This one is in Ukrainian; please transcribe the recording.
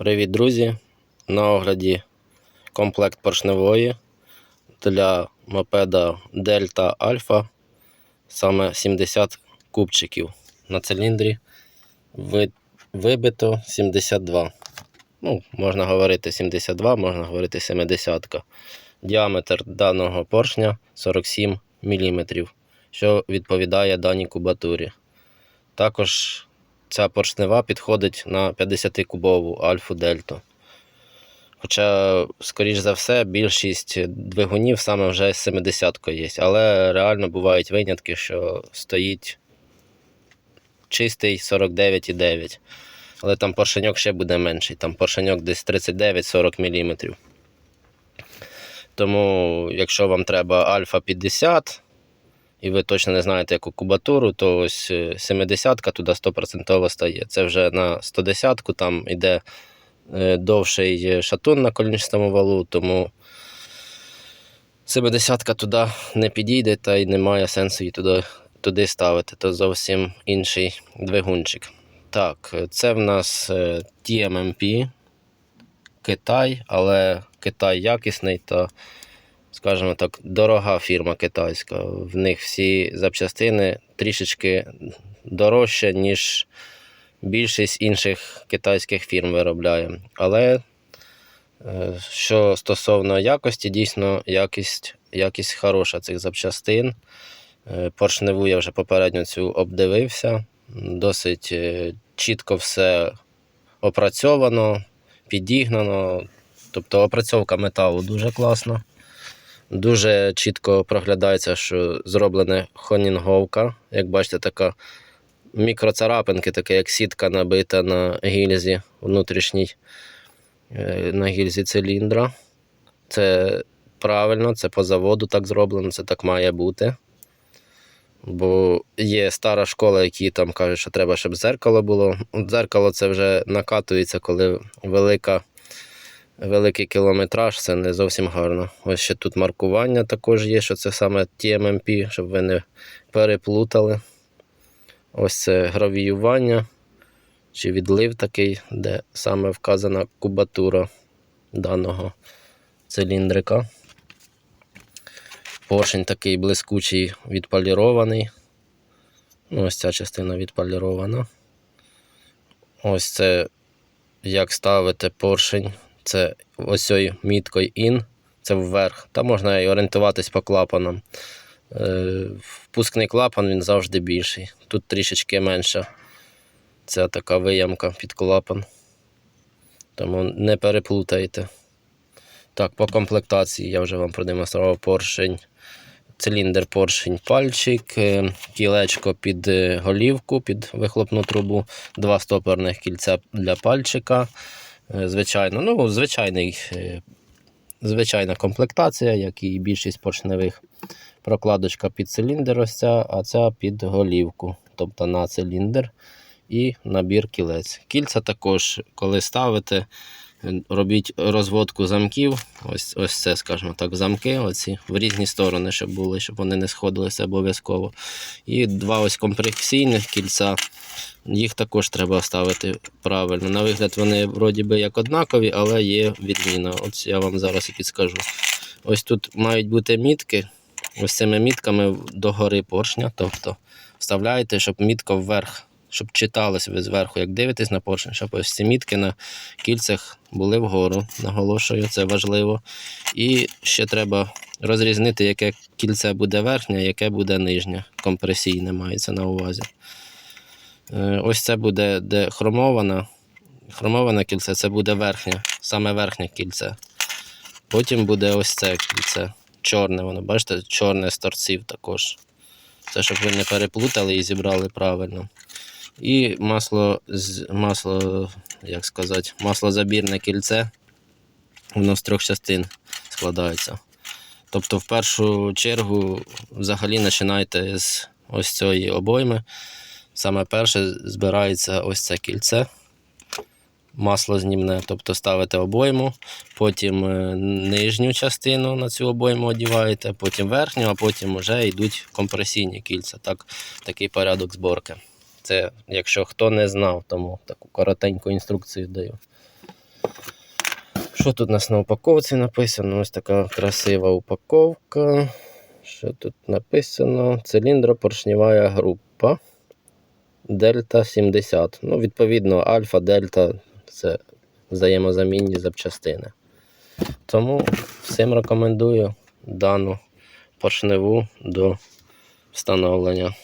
Привіт, друзі! На огляді комплект поршневої для мопеда Delta Alpha, саме 70 кубчиків на циліндрі. Вибито 72. Ну, можна говорити 72, можна говорити 70. Діаметр даного поршня 47 мм, що відповідає даній кубатурі. Також ця поршнева підходить на 50-кубову альфу дельту. Хоча, скоріш за все, більшість двигунів саме вже з 70 є. Але реально бувають винятки, що стоїть чистий 49,9. Але там поршеньок ще буде менший. Там поршеньок десь 39-40 мм. Тому, якщо вам треба альфа 50, і ви точно не знаєте, яку кубатуру, то ось 70-ка туди 100% стає. Це вже на 110-ку, там йде е, довший шатун на колінчастому валу, тому 70-ка туди не підійде та й немає сенсу її туди, туди ставити. То зовсім інший двигунчик. Так, це в нас е, TMMP, Китай, але Китай якісний та скажімо так, дорога фірма китайська. В них всі запчастини трішечки дорожче, ніж більшість інших китайських фірм виробляє. Але е, що стосовно якості, дійсно якість, якість хороша цих запчастин. Е, Поршневу я вже попередньо цю обдивився. Досить е, чітко все опрацьовано, підігнано. Тобто опрацьовка металу дуже класна. Дуже чітко проглядається, що зроблена хонінговка. Як бачите, така мікроцарапинки, таке як сітка набита на гільзі внутрішній е, на гільзі циліндра. Це правильно, це по заводу так зроблено, це так має бути. Бо є стара школа, які там кажуть, що треба, щоб дзеркало було. Дзеркало це вже накатується, коли велика великий кілометраж, це не зовсім гарно. Ось ще тут маркування також є, що це саме TMMP, щоб ви не переплутали. Ось це гравіювання чи відлив такий, де саме вказана кубатура даного циліндрика. Поршень такий блискучий, відполірований. Ну, Ось ця частина відполірована. Ось це як ставити поршень це ось міткою IN, це вверх. Та можна і орієнтуватись по клапанам. Е, Впускний клапан він завжди більший. Тут трішечки менша. Це така виямка під клапан. Тому не переплутайте. Так, по комплектації я вже вам продемонстрував поршень. Циліндр поршень пальчик, е, кілечко під е, голівку, під вихлопну трубу, два стоперних кільця для пальчика. Е, Звичайно, ну, звичайний, е, звичайна комплектація, як і більшість поршневих. Прокладочка під циліндр, ось ця, а ця під голівку, тобто на циліндр і набір кілець. Кільця також, коли ставите, робіть розводку замків. Ось ось це, скажімо так, замки оці, в різні сторони, щоб були, щоб вони не сходилися обов'язково. І два ось компресійних кільця. Їх також треба ставити правильно. На вигляд вони вроді би як однакові, але є відміна. От я вам зараз і підскажу. Ось тут мають бути мітки. Ось цими мітками догори поршня. Тобто вставляєте, щоб мітка вверх, щоб читалось ви зверху, як дивитесь на поршень, щоб ось ці мітки на кільцях були вгору. Наголошую, це важливо. І ще треба розрізнити, яке кільце буде верхнє, яке буде нижнє. Компресійне мається на увазі. Е, Ось це буде де хромована. Хромоване кільце це буде верхнє, саме верхнє кільце. Потім буде ось це кільце. Чорне, воно, бачите, чорне з торців також. Це щоб ви не переплутали і зібрали правильно. І масло, масло, як сказати, маслозабірне кільце. Воно з трьох частин складається. Тобто, в першу чергу, взагалі починайте з ось цієї обойми. Саме перше збирається ось це кільце, масло знімне, тобто ставите обойму, потім е, нижню частину на цю обойму одіваєте, потім верхню, а потім вже йдуть компресійні кільця. Так, такий порядок зборки. Це якщо хто не знав, тому таку коротеньку інструкцію даю. Що тут у нас на упаковці написано? Ось така красива упаковка. Що тут написано? Циліндропоршнева група. Дельта 70. Ну, відповідно, альфа, дельта це взаємозамінні запчастини. Тому всім рекомендую дану поршневу до встановлення.